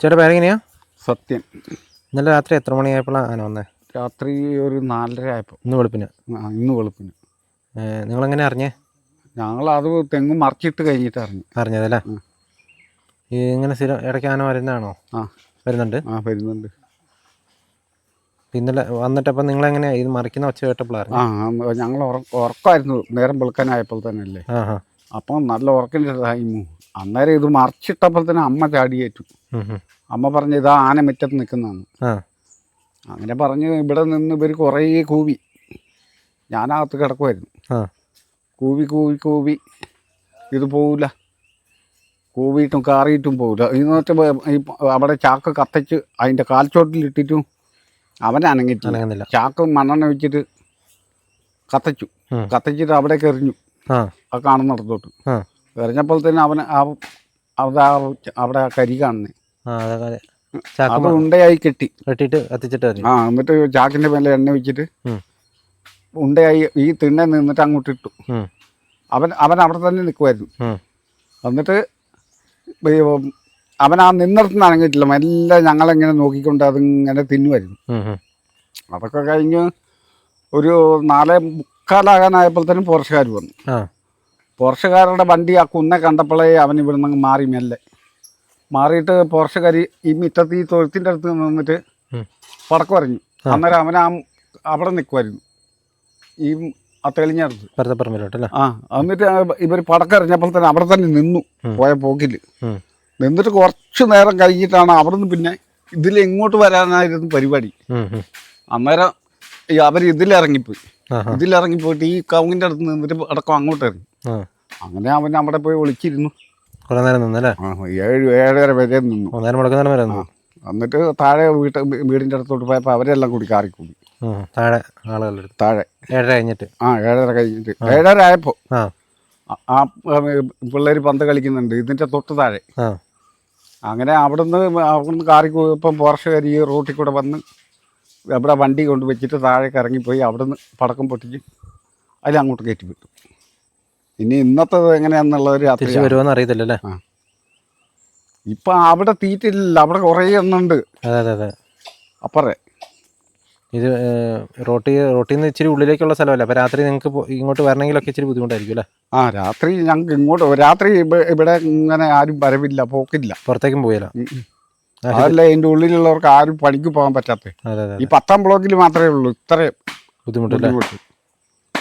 ചേട്ടാ പേരെങ്ങനെയാ? സത്യൻ ഇന്നലെ രാത്രി എത്ര മണിയായപ്പോഴാണ് ആന വന്നേ? രാത്രി ഒരു നാലര ആയപ്പോൾ ഇന്ന് വെളുപ്പിന്. ഇന്ന് വെളുപ്പിന്. നിങ്ങളെങ്ങനെ അറിഞ്ഞേ? ഞങ്ങൾ അത് തെങ്ങ് മറിച്ചിട്ട് കഴിഞ്ഞിട്ട് അറിഞ്ഞു. അറിഞ്ഞതല്ലേ? ഇങ്ങനെ സ്ഥിരം ഇടയ്ക്ക് ആന വരുന്നതാണോ? ആ. വരുന്നുണ്ട്? ആ വരുന്നുണ്ട്. ഇന്നലെ വന്നിട്ടപ്പം നിങ്ങളെങ്ങനെയാണ് ഇത് മറിക്കുന്ന ഒച്ച കേട്ടപ്പോഴായിരുന്നു ആ ഞങ്ങൾ ഉറക്കമായിരുന്നു. നേരം വെളുക്കാനായപ്പോൾ തന്നെ അല്ലേ ആ ആ അപ്പം നല്ല ഉറക്കിന്റെ ടൈമു അന്നേരം ഇത് മറിച്ചിട്ടപ്പോൾ തന്നെ അമ്മ ചാടിയേറ്റു. അമ്മ പറഞ്ഞു ഇതാ ആന മുറ്റത്ത് നിൽക്കുന്നതാണ്. അങ്ങനെ പറഞ്ഞ് ഇവിടെ നിന്ന് ഇവർ കുറേ കൂവി. ഞാനകത്ത് കിടക്കുമായിരുന്നു കൂവി കൂവി കൂവി. ഇത് പോവില്ല കൂവിയിട്ടും കാറിയിട്ടും പോവില്ല എന്ന് വെച്ചാൽ ഈ അവിടെ ചാക്ക് കത്തിച്ച് അതിന്റെ കാൽച്ചോട്ടിലിട്ടിട്ടും അവൻ അനങ്ങിട്ടില്ല ചാക്ക് മണ്ണെണ്ണ വെച്ചിട്ട് കത്തിച്ചു. കത്തിച്ചിട്ട് അവിടേക്ക് എറിഞ്ഞു. ആ. കാണുന്നിടത്തോട്ട് എറിഞ്ഞപ്പോൾ തന്നെ അവന് ആ അവിടെ ആ അവിടെ കരി കാണുന്നേ. അതെ. ഉണ്ടയായി കെട്ടി. കെട്ടിട്ട് കത്തിച്ചിട്ട് ആ എന്നിട്ട് ചാക്കിന്റെ മേലെ എണ്ണ വെച്ചിട്ട്. ഉണ്ടയായി ഈ തിണ്ണ നിന്നിട്ട് അങ്ങോട്ട് ഇട്ടു. അവൻ അവൻ അവിടെ തന്നെ നിൽക്കുമായിരുന്നു എന്നിട്ട് അവൻ ആ നിന്നിടത്തുനിന്ന് അനങ്ങിയിട്ടില്ല. എല്ലാം ഞങ്ങളെങ്ങനെ നോക്കിക്കൊണ്ട് അതിങ്ങനെ തിന്നുമായിരുന്നു. അതൊക്കെ കഴിഞ്ഞ് ഒരു നാലേ മുക്കാലാകാനായപ്പോൾ തന്നെ പോർഷുകാർ വന്നു പോർഷുകാരുടെ വണ്ടി ആ കുന്നെ കണ്ടപ്പോഴേ അവൻ ഇവിടെ നിന്ന് മാറി മെല്ലെ. മാറിയിട്ട് പോർഷുകാർ ഈ മിറ്റത്ത് ഈ തൊഴുത്തിന്റെ അടുത്ത് നിന്നിട്ട് പടക്കം പറഞ്ഞു അന്നേരം അവൻ ആ അവിടെ നിൽക്കുമായിരുന്നു ഈ ആ തെളിഞ്ഞടുത്ത് ആ എന്നിട്ട് ഇവർ പടക്കം എറിഞ്ഞപ്പോൾ തന്നെ അവിടെ തന്നെ നിന്നു പോയ പോക്കിൽ നിന്നിട്ട് കുറച്ച് നേരം കഴിഞ്ഞിട്ടാണ് അവിടെ നിന്ന് പിന്നെ ഇതിൽ എങ്ങോട്ട് വരാനായിരുന്നു പരിപാടി. അന്നേരം അവർ ഇതിലിറങ്ങിപ്പോയി. ഇതിലിറങ്ങിപ്പോയിട്ട് ഈ കൗങ്ങിന്റെ അടുത്ത് നിന്നിട്ട് അടക്കം അങ്ങോട്ട് ഇറങ്ങി അങ്ങനെ അവൻ അവിടെ പോയി ഒളിച്ചിരുന്നു. കുറെ നേരം നിന്നല്ലേ ഏഴ് ഏഴര വരെ നിന്നു. ഒന്നേരം മുടക്കുന്നേരം വരെ നിന്നു എന്നിട്ട് താഴെ വീട്ട് വീടിന്റെ അടുത്തോട്ട് പോയപ്പോൾ അവരെല്ലാം കൂടി കാറിക്കൂടി കൂടി. താഴെ ആളുകളുടെ താഴെ. ഏഴര കഴിഞ്ഞിട്ട്. ആ ഏഴര കഴിഞ്ഞിട്ട്. ഏഴര ആയപ്പോ ആ. പിള്ളേർ പന്ത് കളിക്കുന്നുണ്ട്. ഇതിന്റെ തൊട്ട് താഴെ. അങ്ങനെ അവിടുന്ന് അവിടുന്ന് കാറി ഇപ്പം പോർഷകരി ഈ റോട്ടിൽ കൂടെ വന്ന് അവിടെ വണ്ടി കൊണ്ട് വെച്ചിട്ട് താഴേക്ക് ഇറങ്ങിപ്പോയി നിന്ന് പടക്കം പൊട്ടിച്ച് അതിൽ അങ്ങോട്ട് കയറ്റി വിട്ടു ഇനി ഇന്നത്തെ എങ്ങനെയാണെന്നുള്ള ഒരു തിരിച്ചു വരുമോന്ന് അറിയത്തില്ലല്ലേ? ആ. ഇപ്പം അവിടെ തീറ്റില്ല അവിടെ കുറേ എണ്ണുണ്ട് അതെ അതെ അതെ. അപ്പറേ. ഇത് റോട്ടി റോട്ടിൽ നിന്ന് ഇച്ചിരി ഉള്ളിലേക്കുള്ള സ്ഥലമല്ല? അപ്പോൾ രാത്രി നിങ്ങൾക്ക് ഇങ്ങോട്ട് വരണമെങ്കിലൊക്കെ ഇച്ചിരി ബുദ്ധിമുട്ടായിരിക്കും അല്ലേ? ആ രാത്രി ഞങ്ങൾക്ക് ഇങ്ങോട്ട് രാത്രി ഇവ- ഇവിടെ ഇങ്ങനെ ആരും വരവില്ല പോക്കില്ല. പുറത്തേക്കും പോയല്ലോ. അതല്ല അതിന്റെ ഉള്ളിലുള്ളവർക്ക് ആരും പണിക്ക് പോകാൻ പറ്റാത്ത ഈ പത്താം ബ്ലോക്കിൽ മാത്രമേ ഉള്ളൂ. ഇത്രയും ബുദ്ധിമുട്ടില്ല? ബുദ്ധിമുട്ട്.